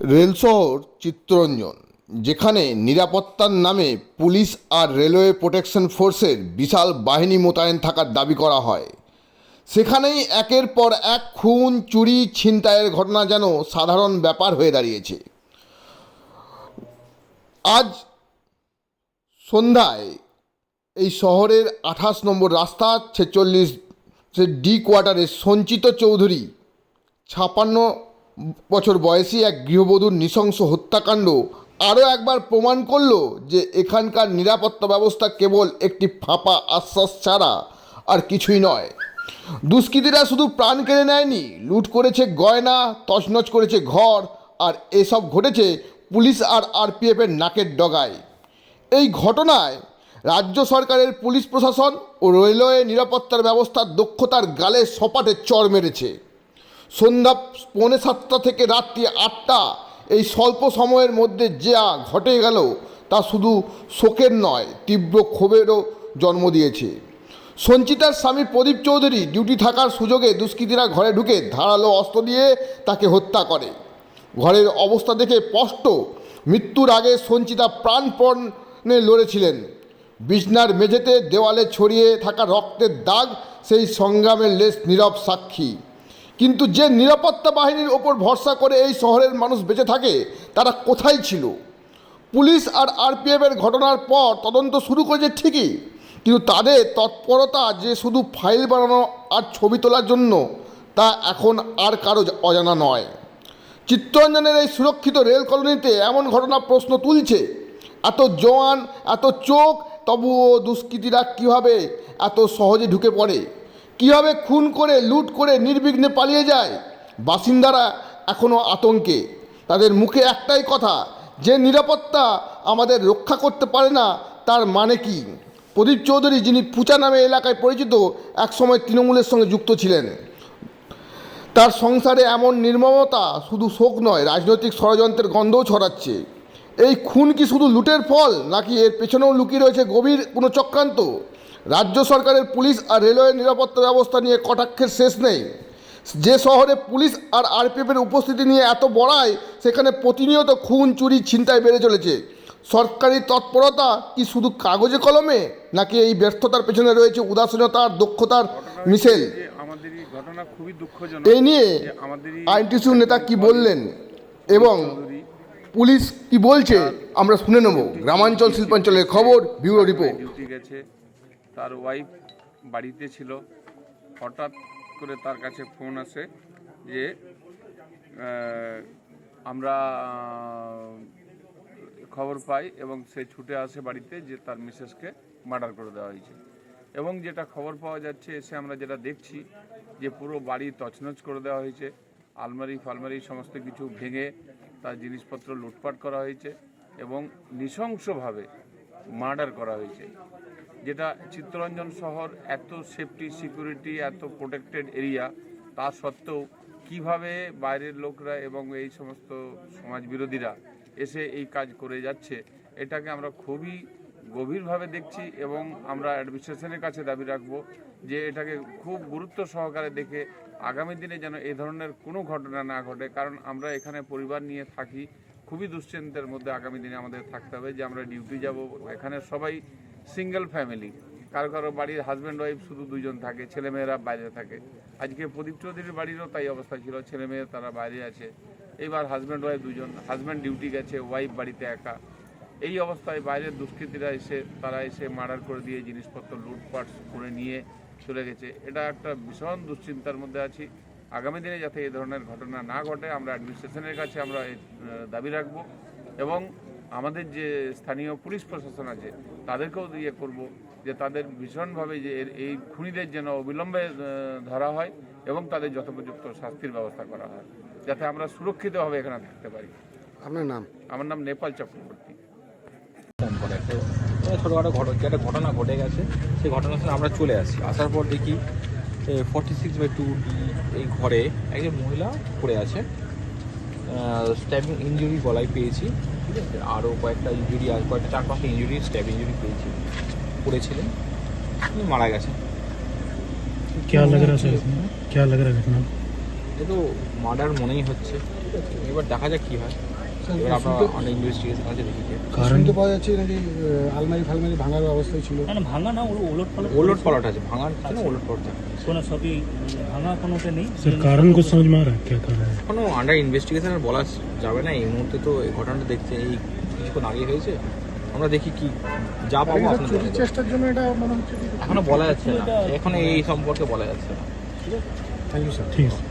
Rail শহর চিত্তরঞ্জন, যেখানে নিরাপত্তার নামে পুলিশ আর রেলওয়ে প্রোটেকশন ফোর্সের বিশাল বাহিনী মোতায়েন থাকার দাবি করা হয়। সেখানেই একের পর এক খুন, চুরি, ছিনতাইয়ের ঘটনা যেন সাধারণ ব্যাপার হয়ে দাঁড়িয়েছে। আজ সন্ধ্যায় এই শহরের আঠাশ নম্বর রাস্তা, ছেচল্লিশ ডি কোয়ার্টারের সঞ্চিত চৌধুরী, ছাপান্ন বছর বয়সী এক গৃহবধূর নৃশংস হত্যাকাণ্ড আরও একবার প্রমাণ করল যে এখানকার নিরাপত্তা ব্যবস্থা কেবল একটি ফাঁপা আশ্বাস ছাড়া আর কিছুই নয়। দুষ্কৃতীরা শুধু প্রাণ কেড়ে নেয়নি, লুট করেছে গয়না, তছনছ করেছে ঘর আর এসব ঘটেছে পুলিশ আর আরপিএফের নাকের ডগায়। এই ঘটনায় রাজ্য সরকারের পুলিশ প্রশাসন ও রেলওয়ে নিরাপত্তার ব্যবস্থার দক্ষতার গালে সপাটে চর মেরেছে। সন্ধ্যা পৌনে সাতটা থেকে রাত্রি আটটা, এই স্বল্প সময়ের মধ্যে যা ঘটে গেল তা শুধু শোকের নয়, তীব্র ক্ষোভেরও জন্ম দিয়েছে। সঞ্চিতার স্বামী প্রদীপ চৌধুরী ডিউটি থাকার সুযোগে দুষ্কৃতীরা ঘরে ঢুকে ধারালো অস্ত্র দিয়ে তাকে হত্যা করে। ঘরের অবস্থা দেখে স্পষ্ট, মৃত্যুর আগে সঞ্চিতা প্রাণপণে লড়েছিলেন। বিছনার মেঝেতে দেওয়ালে ছড়িয়ে থাকা রক্তের দাগ, সেই সংগ্রামের লেশ নীরব সাক্ষী। কিন্তু যে নিরাপত্তা বাহিনীর ওপর ভরসা করে এই শহরের মানুষ বেঁচে থাকে, তারা কোথায় ছিল? পুলিশ আর আরপিএফের ঘটনার পর তদন্ত শুরু করেছে ঠিকই, কিন্তু তাদের তৎপরতা যে শুধু ফাইল বানানো আর ছবি তোলার জন্য, তা এখন আর কারও অজানা নয়। চিত্তরঞ্জনের এই সুরক্ষিত রেল কলোনিতে এমন ঘটনা প্রশ্ন তুলছে, এত জওয়ান এত চোখ, তবুও দুষ্কৃতীরা কীভাবে এত সহজে ঢুকে পড়ে? কীভাবে খুন করে, লুট করে নির্বিঘ্নে পালিয়ে যায়? বাসিন্দারা এখনও আতঙ্কে। তাদের মুখে একটাই কথা, যে নিরাপত্তা আমাদের রক্ষা করতে পারে না, তার মানে কি? প্রদীপ চৌধুরী, যিনি পুচা নামে এলাকায় পরিচিত, একসময় তৃণমূলের সঙ্গে যুক্ত ছিলেন। তার সংসারে এমন নির্মমতা শুধু শোক নয়, রাজনৈতিক ষড়যন্ত্রের গন্ধও ছড়াচ্ছে। এই খুন কি শুধু লুটের ফল, নাকি এর পেছনেও লুকিয়ে রয়েছে গভীর কোনো চক্রান্ত? রাজ্য সরকারের পুলিশ আর রেলওয়ে নিরাপত্তা ব্যবস্থা নিয়ে কটাক্ষের শেষ নেই। যে শহরে পুলিশ আর আরপিএফের উপস্থিতি নিয়ে এত বড়ায় সেখানে প্রতিনিয়ত খুন চুরি ছিনতাই বেড়ে চলেছে। সরকারি তৎপরতা কি শুধু কাগজে কলমে নাকি এই ব্যর্থতার পেছনে রয়েছে উদাসীনতা আর দক্ষতার মিশেল? এই নিয়ে যে নেতা কি বললেন এবং পুলিশ কি বলছে আমরা শুনে নেব। গ্রামাঞ্চল শিল্পাঞ্চলের খবর ব্যুরো রিপোর্ট। তার ওয়াইফ বাড়িতে ছিল। হঠাৎ করে তার কাছে ফোন আসে যে আমরা খবর পাই এবং সে ছুটে আসে বাড়িতে যে তার মিসেসকে মার্ডার করে দেওয়া হয়েছে। এবং যেটা খবর পাওয়া যাচ্ছে, এসে আমরা যেটা দেখছি যে পুরো বাড়ি তছনছ করে দেওয়া হয়েছে। আলমারি ফালমারি সমস্ত কিছু ভেঙে তার জিনিসপত্র লুটপাট করা হয়েছে এবং নৃশংসভাবে মার্ডার করা হয়েছে। যেটা চিত্তরঞ্জন শহর এত সেফটি সিকিউরিটি এত প্রোটেক্টেড এরিয়া তা সত্ত্বেও কীভাবে বাইরের লোকরা এবং এই সমস্ত সমাজ বিরোধীরা এসে এই কাজ করে যাচ্ছে, এটাকে আমরা খুবই গভীরভাবে দেখছি এবং আমরা অ্যাডমিনিস্ট্রেশনের কাছে দাবি রাখব যে এটাকে খুব গুরুত্ব সহকারে দেখে আগামী দিনে যেন এই ধরনের কোনো ঘটনা না ঘটে। কারণ আমরা এখানে পরিবার নিয়ে থাকি, খুবই দুশ্চিন্তার মধ্যে আগামী দিনে আমাদের থাকতে হবে যে আমরা ডিউটি যাব। এখানে সবাই সিঙ্গেল ফ্যামিলি কারও কারও বাড়ির হাজব্যান্ড ওয়াইফ শুধু দুজন থাকে, ছেলেমেয়েরা বাইরে থাকে। আজকে প্রদীপ চৌধুরীর বাড়িরও তাই অবস্থা ছিল ছেলে মেয়ে তারা বাইরে আছে। এইবার হাজব্যান্ড ওয়াইফ দুজন হাজব্যান্ড ডিউটি গেছে ওয়াইফ বাড়িতে একা। এই অবস্থায় বাইরের দুষ্কৃতীরা এসে, তারা এসে মার্ডার করে দিয়ে জিনিসপত্র, লুটপাট করে নিয়ে চলে গেছে। এটা একটা ভীষণ দুশ্চিন্তার মধ্যে আছি। আগামী দিনে যাতে এই ধরনের ঘটনা না ঘটে, আমরা অ্যাডমিনিস্ট্রেশনের কাছে আমরা দাবি রাখব। এবং আমাদের যে স্থানীয় পুলিশ প্রশাসন আছে তাদেরকেও ইয়ে করব যে তাদের ভীষণভাবে যে এর- এই খুনিদের যেন অবিলম্বে ধরা হয় এবং তাদের যথোপযুক্ত শাস্তির ব্যবস্থা করা হয় যাতে আমরা সুরক্ষিতভাবে এখানে থাকতে পারি। আপনার নাম? আমার নাম নেপাল চক্রবর্তী। ছোটোখাটো ঘট যে একটা ঘটনা ঘটে গেছে সেই ঘটনার সঙ্গে আমরা চলে আসি। আসার পর দেখি ফর্টি সিক্স বাই টু এই ঘরে একজন মহিলা পড়ে আছে। স্ট্যাবিং ইঞ্জুরি গলায় পেয়েছি। আছে আরও কয়েকটা ইঞ্জুরি আর কয়েকটা চার পাঁচটা ইঞ্জুরি স্ট্যাব ইঞ্জুরি পেয়েছি পড়েছিলেন উনি মারা গেছেন क्या लग रहा है सर इसमें क्या लग रहा है घटना এ তো মার্ডার মনেই হচ্ছে এবার দেখা যাক কী হয় এবার আমরা ইনভেস্টিগেশন আছে দেখি শুনতে পাওয়া যাচ্ছে নাকি আলমারি ফালমারি ভাঙার অবস্থায় ছিল। না ভাঙা না ওর ওলট পালট ওলট আছে ভাঙা না ওলট পালট আছে? কোনো সবই নেই। স্যার আন্ডার ইনভেস্টিগেশন আর বলা যাবে না এই মুহূর্তে তো এই ঘটনাটা দেখছে এই কিছুক্ষণ আগে হয়েছে। আমরা দেখি কি যা পাবো চেষ্টার জন্য এখনও বলা যাচ্ছে না এখন এই সম্পর্কে বলা যাচ্ছে না। থ্যাংক ইউ স্যার ঠিক আছে।